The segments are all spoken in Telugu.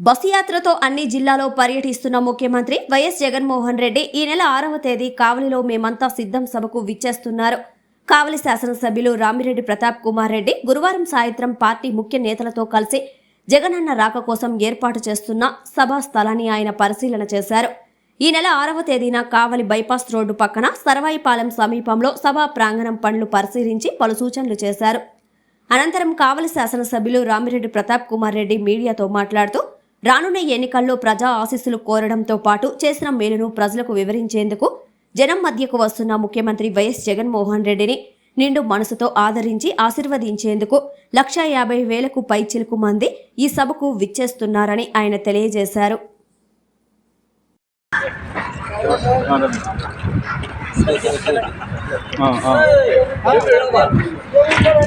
బస్సు యాత్రతో అన్ని జిల్లాలో పర్యటిస్తున్న ముఖ్యమంత్రి వైఎస్ జగన్మోహన్ రెడ్డి ఈ నెల ఆరవ తేదీ కావలిలో మేమంతా సిద్ధం సభకు విచ్చేస్తున్నారు. కావలి శాసనసభ్యులు రామిరెడ్డి ప్రతాప్ కుమార్ రెడ్డి గురువారం సాయంత్రం పార్టీ ముఖ్య నేతలతో కలిసి జగనన్న రాక కోసం ఏర్పాటు చేస్తున్న సభా స్థలాన్ని ఆయన పరిశీలన చేశారు. ఈ నెల ఆరవ తేదీన కావలి బైపాస్ రోడ్డు పక్కన సరవాయిపాలెం సమీపంలో సభా ప్రాంగణం పనులు పరిశీలించి పలు సూచనలు చేశారు. అనంతరం కావలి శాసనసభ్యులు రామిరెడ్డి ప్రతాప్ కుమార్ రెడ్డి మీడియాతో మాట్లాడుతూ రానున్న ఎన్నికల్లో ప్రజా ఆశీస్సులు కోరడంతో పాటు చేసిన మేలును ప్రజలకు వివరించేందుకు జనం మధ్యకు వస్తున్న ముఖ్యమంత్రి వైఎస్ జగన్మోహన్ రెడ్డిని నిండు మనసుతో ఆదరించి ఆశీర్వదించేందుకు లక్షా యాభై వేలకు పైచిలుకు మంది ఈ సభకు విచ్చేస్తున్నారని ఆయన తెలియజేశారు.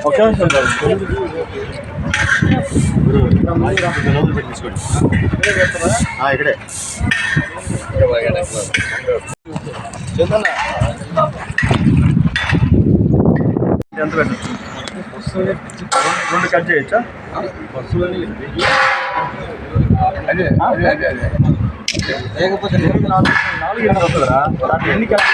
ఓకే ఇక్కడే. ఎంత పెట్టచ్చు రెండు కట్ చేయొచ్చా అదే అదే అదే అదే లేకపోతే నాలుగు నాలుగు ఎన్ని వస్తుందా ఎన్ని కట్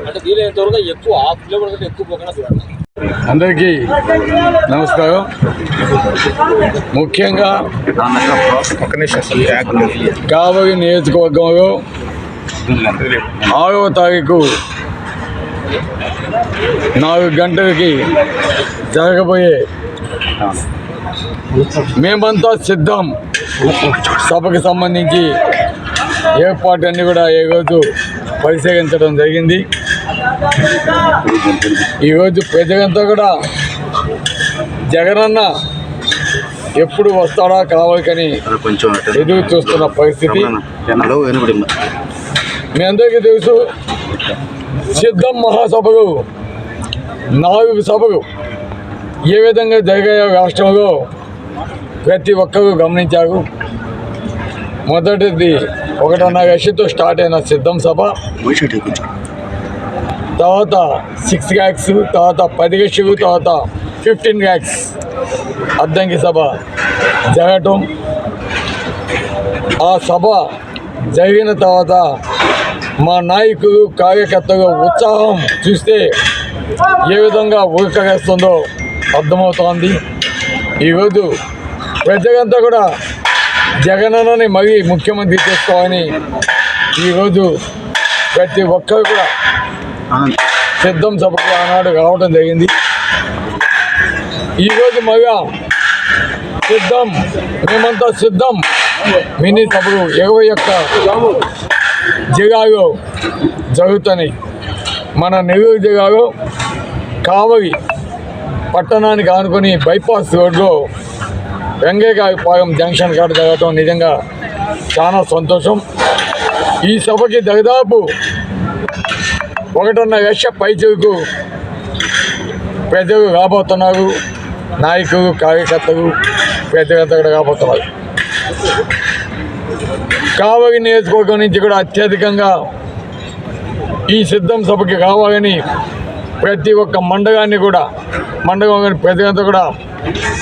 అంటే వీలైనంత వరకు ఎక్కువ హాఫ్ కిలోమీటర్ కంటే ఎక్కువ పోకుండా చూడండి అందరికీ నమస్కారం ముఖ్యంగా కాబోయే నియోజకవర్గంలో ఆరవ తారీఖు నాలుగు గంటలకి జరగబోయే మేమంతా సిద్ధం. సభకు సంబంధించి ఏర్పాట్లన్నీ కూడా ఈరోజు పరిశీలించడం జరిగింది. ఈరోజు ప్రజలంతా కూడా జగనన్న ఎప్పుడు వస్తాడా కావాలని ఎదురు చూస్తున్న పరిస్థితి. మీ అందరికీ తెలుసు సిద్ధం మహాసభలు నాలుగు సభలు ఏ విధంగా జరిగాయో రాష్ట్రంలో ప్రతి ఒక్కరూ గమనించారు. మొదటిది ఒకటన్న లక్షతో స్టార్ట్ అయిన సిద్ధం సభ. తర్వాత సిక్స్ గ్యాక్స్ తర్వాత పది లక్షలు తర్వాత ఫిఫ్టీన్ గ్యాక్స్ అద్దంకి సభ జరగటం. ఆ సభ జరిగిన తర్వాత మా నాయకులు కార్యకర్తలు ఉత్సాహం చూస్తే ఏ విధంగా ఉరకవేస్తుందో అర్థమవుతోంది. ఈరోజు ప్రజలంతా కూడా జగనన్నని మరీ ముఖ్యమంత్రి చేసుకోమని ఈరోజు ప్రతి ఒక్కరు కూడా సిద్ధం సభకు ఆనాడు రావడం జరిగింది. ఈరోజు మగా సిద్ధం మేమంతా సిద్ధం. మినీ సభలు ఇరవై ఒక్క జిల్లాలో జరుగుతున్నాయి. మన నెల్లూరు జిల్లాలో కావలి పట్టణానికి ఆనుకొని బైపాస్ రోడ్లో వెంగయ్యపాలెం జంక్షన్ కాడ జరగటం నిజంగా చాలా సంతోషం. ఈ సభకి దాదాపు ఒకటిన్న లక్ష పైచలకు ప్రజలు రాబోతున్నారు నాయకులు కార్యకర్తలు ప్రజలంతా కూడా రాబోతున్నారు కావలి నియోజకవర్గం నుంచి కూడా అత్యధికంగా ఈ సిద్ధం సభకి కావాలని ప్రతి ఒక్క మండలాన్ని కూడా మండలంలోని ప్రజలంతా కూడా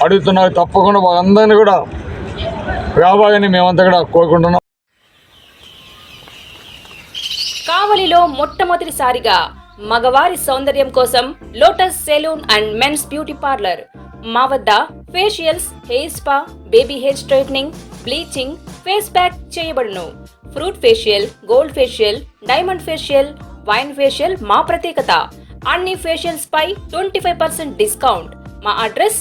అడుగుతున్నారు తప్పకుండా వాళ్ళందరినీ కూడా రావాలని మేమంతా కూడా కోరుకుంటున్నాం. కావలిలో మొట్టమొదటిసారిగా మగవారి సౌందర్యం కోసం lotus salon and men's beauty parlour. మా వద్ద facials hair spa baby hair straightening bleaching face pack చేయబడును. Fruit facial gold facial diamond facial wine facial మా ప్రత్యేకత. అన్ని ఫేషియల్స్ పై ట్వంటీ ఫైవ్ పర్సెంట్ డిస్కౌంట్. మా అడ్రస్